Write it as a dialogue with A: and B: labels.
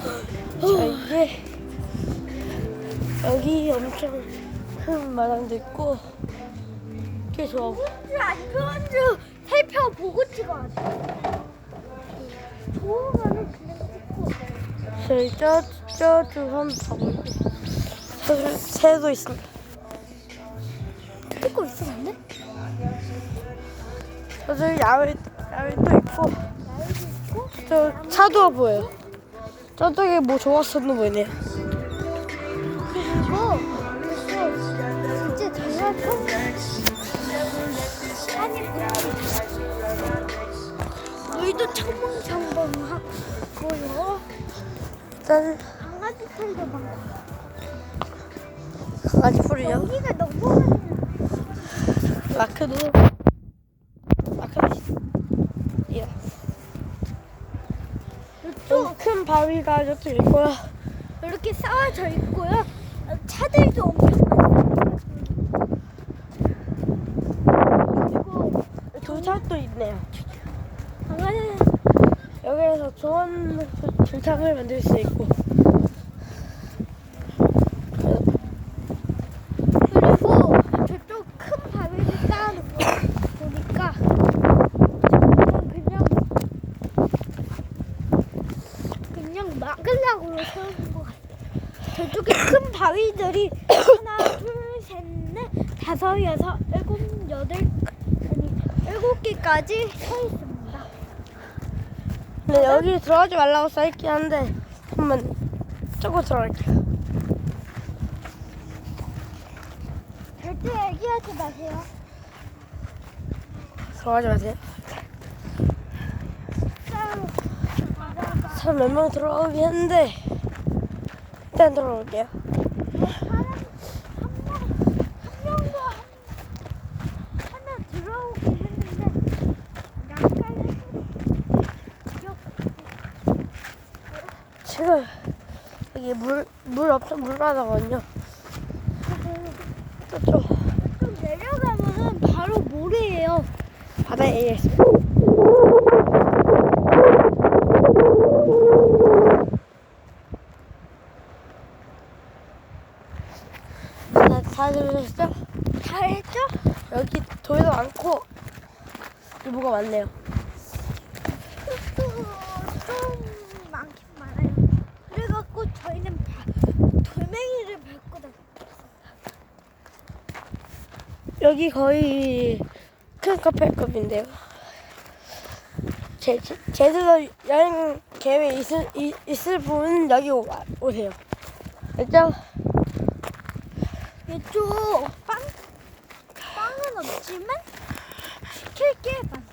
A: 자 이게 여기 엄청 큰 마당도 있고 꽤 좋아.
B: 안 좋은지 살펴보고 찍어야 돼. 좋으면은 그냥 찍고.
A: 저희 저 저쪽 한번 가볼게요. 새- 새도 있습니다.
B: 찍고 있었는데?
A: 저기 야외 야외도 있고
B: 나이도 있고.
A: 저 차도 보여요. 저쪽에 뭐 좋았었는 보이네요.
B: 그리고 그래서 이제 정말 큰 산이 물도 첨벙첨벙하고요.
A: 일단
B: 강아지 털도 많고.
A: 강아지 풀이요.
B: 여기가 너무
A: 마크도 마크도 예. 좀 큰 바위가 저쪽 있고요.
B: 이렇게 쌓아져 있고요. 차들도 엄청 많아요. 그리고
A: 도착도 있네요.
B: 강아지
A: 여기에서 좋은 불창을 만들 수 있고
B: 저쪽 큰 바위를 쌓아놓은 거 보니까 그냥 그냥 막으려고 세운 것 같아요. 저쪽에 큰 바위들이 하나, 둘, 셋, 넷, 다섯, 여섯, 일곱, 여덟 아니 일곱 개까지 서 있습니다.
A: 근데 여기 들어가지 말라고 써있긴 한데 한번 저거 들어갈게요.
B: 절대 얘기하지 마세요.
A: 들어가지 마세요. 사람 몇 명 들어가긴 했는데
B: 들어오긴 했는데 약간
A: 지금 여기 물, 물 엄청 물바다거든요.
B: 좀 내려가면은 바로 모래예요.
A: 바다에 있습니다. 다, 다 들으셨죠?
B: 다 했죠?
A: 여기 돌도 많고 뭐가 많네요.
B: 좀 많긴 많아요. 그래갖고 저희는 바, 돌멩이를 밟고 다녀요.
A: 여기 거의 큰 카페급인데요. 제, 제, 제주도 여행 계획 있을, 이- 있을 분은 여기 오, 오세요. 알죠?
B: 이쪽 빵 빵은 없지만 시킬 게 많습니다.